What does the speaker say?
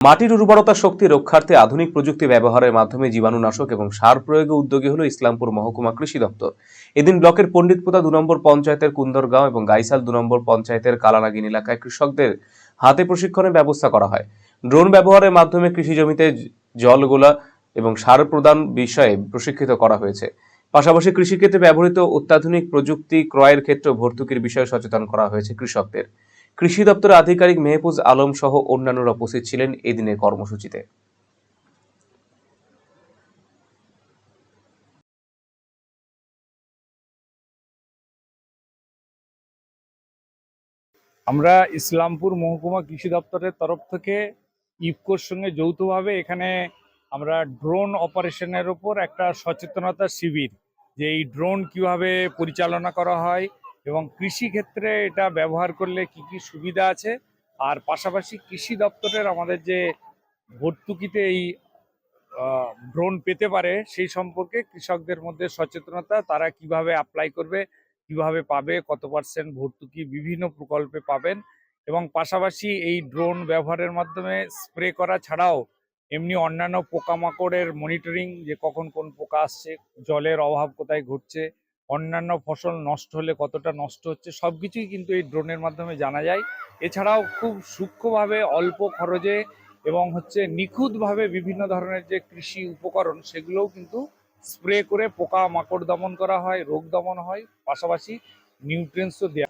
মাটির উর্বরতা শক্তি রক্ষার্থে আধুনিক প্রযুক্তি ব্যবহারের মাধ্যমে জীবাণুনাশক এবং সার প্রয়োগে উদ্যোগী হল ইসলামপুর মহকুমা কৃষি দপ্তর। এদিন ব্লকের পণ্ডিতপোতা দু নম্বর পঞ্চায়েতের কুন্দরগাঁও এবং গাইসাল দু নম্বর পঞ্চায়েতের কালানাগিন এলাকায় কৃষকদের হাতে প্রশিক্ষণের ব্যবস্থা করা হয়। ড্রোন ব্যবহারের মাধ্যমে কৃষি জমিতে জলগোলা এবং সার প্রদান বিষয়ে প্রশিক্ষিত করা হয়েছে। পাশাপাশি কৃষিক্ষেত্রে ব্যবহৃত অত্যাধুনিক প্রযুক্তি ক্রয়ের ক্ষেত্রে ভর্তুকির বিষয়ে সচেতন করা হয়েছে কৃষকদের। কৃষি দপ্তরের আধিকারিক মেহফুজ আলম সহ অন্যান্যরা উপস্থিত ছিলেন এদিনের কর্মসূচিতে। আমরা ইসলামপুর মহকুমা কৃষি দপ্তরের তরফ থেকে ইফকোর সঙ্গে যৌথভাবে এখানে আমরা ড্রোন অপারেশনের ওপর একটা সচেতনতা শিবির, যে এই ড্রোন কীভাবে পরিচালনা করা হয় এবং কৃষি ক্ষেত্রে এটা ব্যবহার করলে কি কি সুবিধা আছে? আর পাশাপাশি কৃষি দপ্তরের আমাদের যে ভর্তুকিতে এই ড্রোন পেতে পারে, সেই সম্পর্কে কৃষকদের মধ্যে সচেতনতা, তারা কীভাবে অ্যাপ্লাই করবে, কীভাবে পাবে, কত পার্সেন্ট ভর্তুকি বিভিন্ন প্রকল্পে পাবেন এবং পাশাপাশি এই ড্রোন ব্যবহারের মাধ্যমে স্প্রে করা ছাড়াও এমনি অন্যান্য পোকামাকড়ের মনিটরিং যে কখন কোন পোকা আসছে, জলের অভাব কোথায় ঘটছে অন্যান্য ফসল নষ্ট হলে কতটা নষ্ট হচ্ছে সব কিছুই কিন্তু এই ড্রোনের মাধ্যমে জানা যায়। এছাড়াও খুব সূক্ষ্মভাবে, অল্প খরচে এবং হচ্ছে নিখুঁতভাবে বিভিন্ন ধরনের যে কৃষি উপকরণ, সেগুলোও কিন্তু স্প্রে করে পোকা মাকড় দমন করা হয়, রোগ দমন হয়, পাশাপাশি নিউট্রিয়েন্টসও দেওয়া